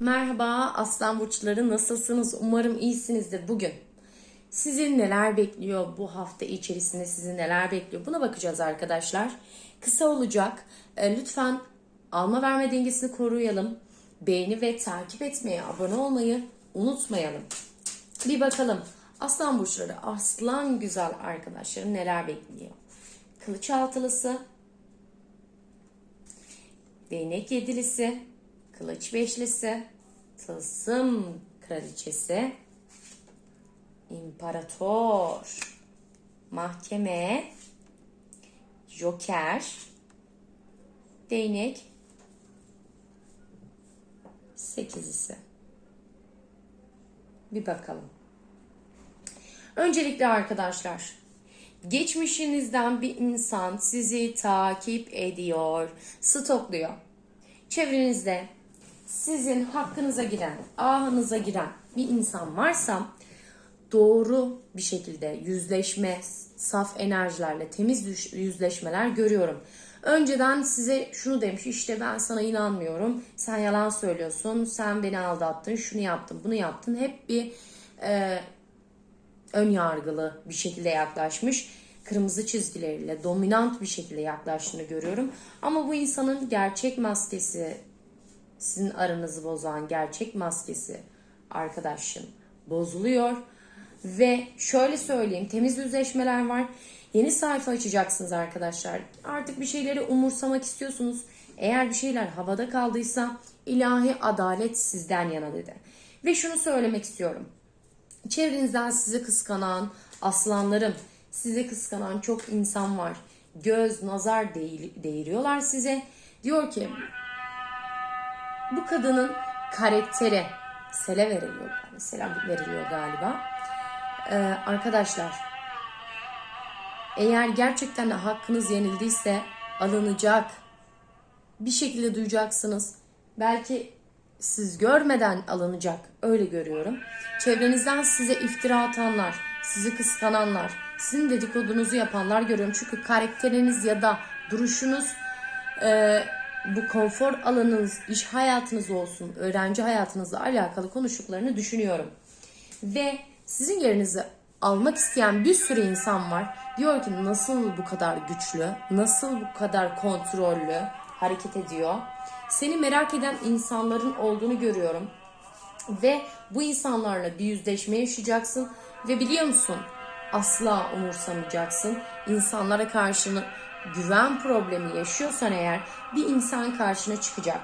Merhaba Aslan Burçları nasılsınız? Umarım iyisinizdir bugün. Sizi neler bekliyor bu hafta içerisinde sizi neler bekliyor? Buna bakacağız arkadaşlar. Kısa olacak. E, Lütfen alma verme dengesini koruyalım. Beğeni ve takip etmeye, abone olmayı unutmayalım. Bir bakalım Aslan Burçları, Aslan güzel arkadaşları neler bekliyor? Kılıç altılısı, Değnek yedilisi, kılıç beşlisi, tılsım kraliçesi, imparator, mahkeme, joker, değnek, sekizisi. Bir bakalım. Öncelikle arkadaşlar, geçmişinizden bir insan sizi takip ediyor, stokluyor. Çevrenizde sizin hakkınıza giren, ahınıza giren bir insan varsa doğru bir şekilde yüzleşme, saf enerjilerle temiz yüzleşmeler görüyorum. Önceden size şunu demiş işte ben sana inanmıyorum, sen yalan söylüyorsun, sen beni aldattın, şunu yaptın, bunu yaptın. Hep bir e, ön yargılı bir şekilde yaklaşmış. Kırmızı çizgileriyle dominant bir şekilde yaklaştığını görüyorum. Ama bu insanın gerçek maskesi, sizin aranızı bozan gerçek maskesi arkadaşın bozuluyor. Ve şöyle söyleyeyim temiz yüzleşmeler var. Yeni sayfa açacaksınız arkadaşlar. Artık bir şeyleri umursamak istiyorsunuz. Eğer bir şeyler havada kaldıysa ilahi adalet sizden yana dedi. Ve şunu söylemek istiyorum. Çevrenizden sizi kıskanan aslanlarım, sizi kıskanan çok insan var. Göz, nazar değ- değiriyorlar size. Diyor ki bu kadının karakteri sele veriliyor. Selam veriliyor galiba. Ee, arkadaşlar eğer gerçekten de hakkınız yenildiyse alınacak. Bir şekilde duyacaksınız. Belki siz görmeden alınacak. Öyle görüyorum. Çevrenizden size iftira atanlar, sizi kıskananlar, sizin dedikodunuzu yapanlar görüyorum. Çünkü karakteriniz ya da duruşunuz e, bu konfor alanınız, iş hayatınız olsun, öğrenci hayatınızla alakalı konuştuklarını düşünüyorum. Ve sizin yerinizi almak isteyen bir sürü insan var. Diyor ki nasıl bu kadar güçlü, nasıl bu kadar kontrollü hareket ediyor. Seni merak eden insanların olduğunu görüyorum. Ve bu insanlarla bir yüzleşme yaşayacaksın. Ve biliyor musun asla umursamayacaksın. İnsanlara karşını güven problemi yaşıyorsan eğer bir insan karşına çıkacak.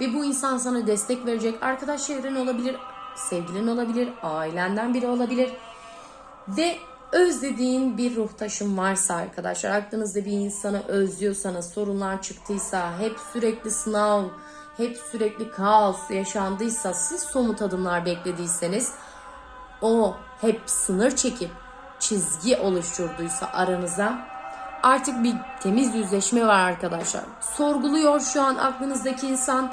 Ve bu insan sana destek verecek. Arkadaş çevren olabilir, sevgilin olabilir, ailenden biri olabilir. Ve özlediğin bir ruhtaşın varsa arkadaşlar aklınızda bir insanı özlüyorsanız sorunlar çıktıysa hep sürekli sınav hep sürekli kaos yaşandıysa siz somut adımlar beklediyseniz o hep sınır çekip çizgi oluşturduysa aranıza artık bir temiz yüzleşme var arkadaşlar. Sorguluyor şu an aklınızdaki insan.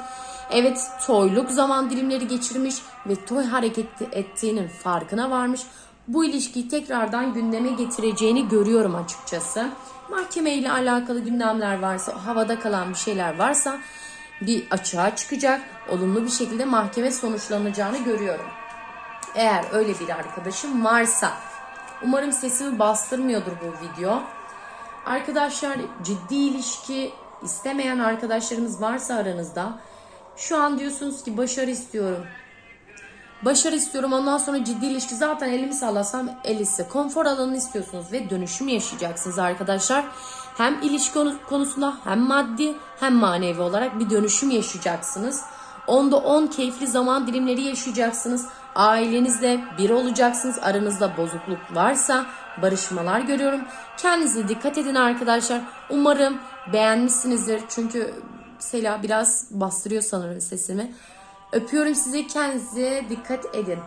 Evet toyluk zaman dilimleri geçirmiş ve toy hareketi ettiğinin farkına varmış. Bu ilişkiyi tekrardan gündeme getireceğini görüyorum açıkçası. Mahkeme ile alakalı gündemler varsa, havada kalan bir şeyler varsa bir açığa çıkacak. Olumlu bir şekilde mahkeme sonuçlanacağını görüyorum. Eğer öyle bir arkadaşım varsa umarım sesimi bastırmıyordur bu video. Arkadaşlar ciddi ilişki istemeyen arkadaşlarımız varsa aranızda şu an diyorsunuz ki başarı istiyorum. Başarı istiyorum ondan sonra ciddi ilişki zaten elimi sallasam elisi. Konfor alanını istiyorsunuz ve dönüşüm yaşayacaksınız arkadaşlar. Hem ilişki konu- konusunda hem maddi hem manevi olarak bir dönüşüm yaşayacaksınız. Onda 10 keyifli zaman dilimleri yaşayacaksınız. Ailenizle bir olacaksınız. Aranızda bozukluk varsa barışmalar görüyorum. Kendinize dikkat edin arkadaşlar. Umarım beğenmişsinizdir. Çünkü Sela biraz bastırıyor sanırım sesimi. Öpüyorum sizi. Kendinize dikkat edin.